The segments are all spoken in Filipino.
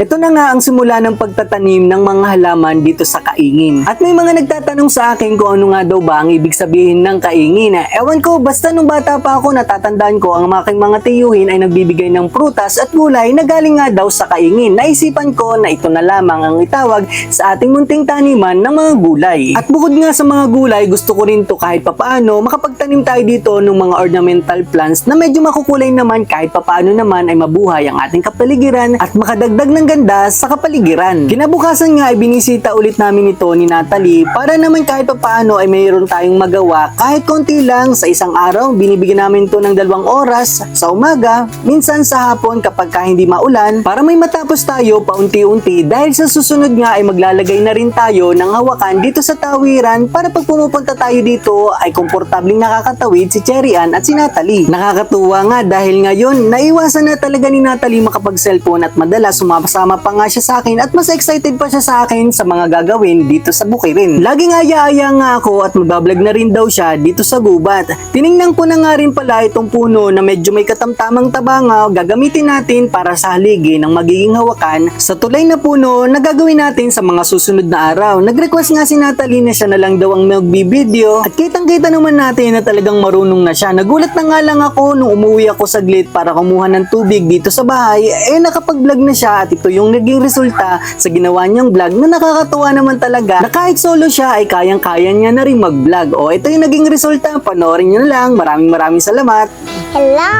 Ito na nga ang simula ng pagtatanim ng mga halaman dito sa kaingin. At may mga nagtatanong sa akin kung ano nga daw ba ang ibig sabihin ng kaingin. Ewan ko, basta nung bata pa ako natatandaan ko ang aking mga tiyuhin ay nagbibigay ng prutas at gulay na galing nga daw sa kaingin. Naisipan ko na ito na lamang ang itawag sa ating munting taniman ng mga gulay. At bukod nga sa mga gulay, gusto ko rin to kahit papaano makapagtanim tayo dito ng mga ornamental plants na medyo makukulay naman kahit papaano naman ay mabuhay ang ating kapaligiran at makadagdag ng ganda sa kapaligiran. Kinabukasan nga ay binisita ulit namin ito ni Natalie para naman kahit papaano ay mayroon tayong magawa kahit konti lang sa isang araw. Binibigyan namin to ng dalawang oras sa umaga, minsan sa hapon kapag ka hindi maulan para may matapos tayo paunti-unti dahil sa susunod nga ay maglalagay na rin tayo ng hawakan dito sa tawiran para pag pumupunta tayo dito ay komportabling nakakatawid si Cherry Ann at si Natalie. Nakakatuwa nga dahil ngayon naiwasan na talaga ni Natalie makapag-cellphone at madalas sumapasama pa nga siya sa akin at mas excited pa siya sa akin sa mga gagawin dito sa Bukirin. Laging aya-aya nga ako at magbablog na rin daw siya dito sa gubat. Tiningnan ko na nga rin pala itong puno na medyo may katamtamang tabanga gagamitin natin para sa haligi ng magiging hawakan sa tulay na puno na gagawin natin sa mga susunod na araw. Nag-request nga si Natalie na siya na lang daw ang magbibideo at kitang-kita naman natin na talagang marunong na siya. Nagulat na nga lang ako nung umuwi ako saglit para kumuha ng tubig dito sa bahay eh nakapag-vlog na siya at ito yung naging resulta sa ginawa niyang vlog na nakakatuwa naman talaga na kahit solo siya ay kayang-kaya niya na rin mag-vlog. O ito yung naging resulta, panoorin niyo na lang. Maraming maraming salamat. Hello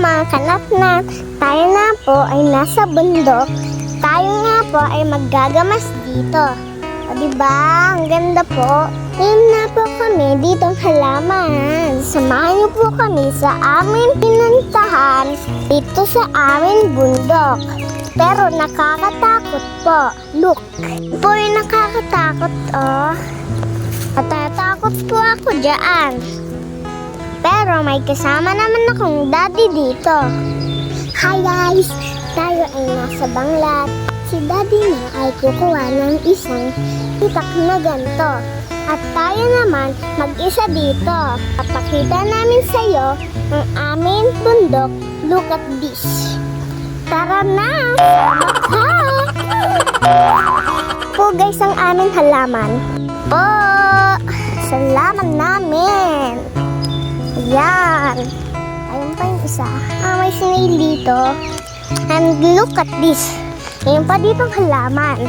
mga kanatnan! Tayo na po ay nasa bundok. Tayo nga po ay maggagamas dito. O diba? Ang ganda po. Ngayon na po kami ditong halaman. Samahan niyo po kami sa aming pinuntahan dito sa aming bundok. Pero nakakatakot po. Look. Po yung nakakatakot oh. Matatakot po ako dyan. Pero may kasama naman akong daddy dito. Hi guys! Tayo ay nasa banglat. Si daddy na ay kukuha ng isang itak na ganito. At tayo naman mag-isa dito. Papakita namin sa iyo ang aming bundok. Look at this. Tara na! Ha! Po guys ang aming halaman. Po! Salamat namin! Ayan. Ayun pa yung isa. Ah, may snail dito. And look at this. Ayun pa dito halaman.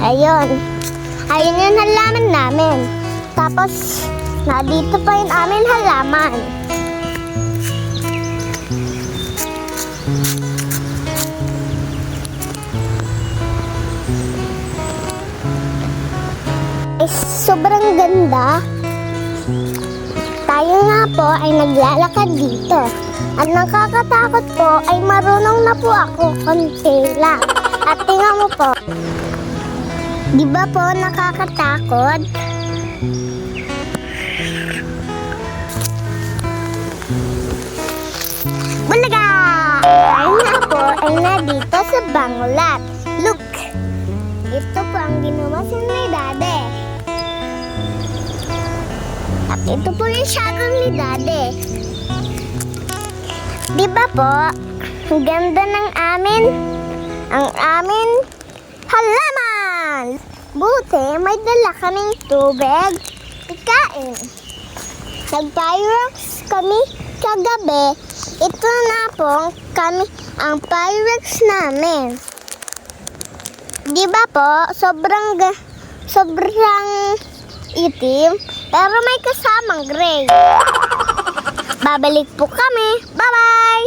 Ayun. Ayun yung halaman namin. Tapos, na dito pa yung aming halaman. Sobrang ganda. Tayo nga po ay naglalakad dito. At nakakatakot po ay marunong na po ako konti lang. At tingnan mo po. Di ba po nakakatakot? Bulaga! Tayo nga po ay na dito sa Bangulat. Look! Ito po ang ginawa sa ito po yung shadow ni Daddy. Di ba po? Ang ganda ng amin. Ang amin halaman. Buti, may dala kaming tubig. Ikain. Nag-pyrex kami kagabi. Ito na po kami ang pyrex namin. Di ba po? Sobrang sobrang itim, pero may kasamang gray. Babalik po kami. Bye-bye!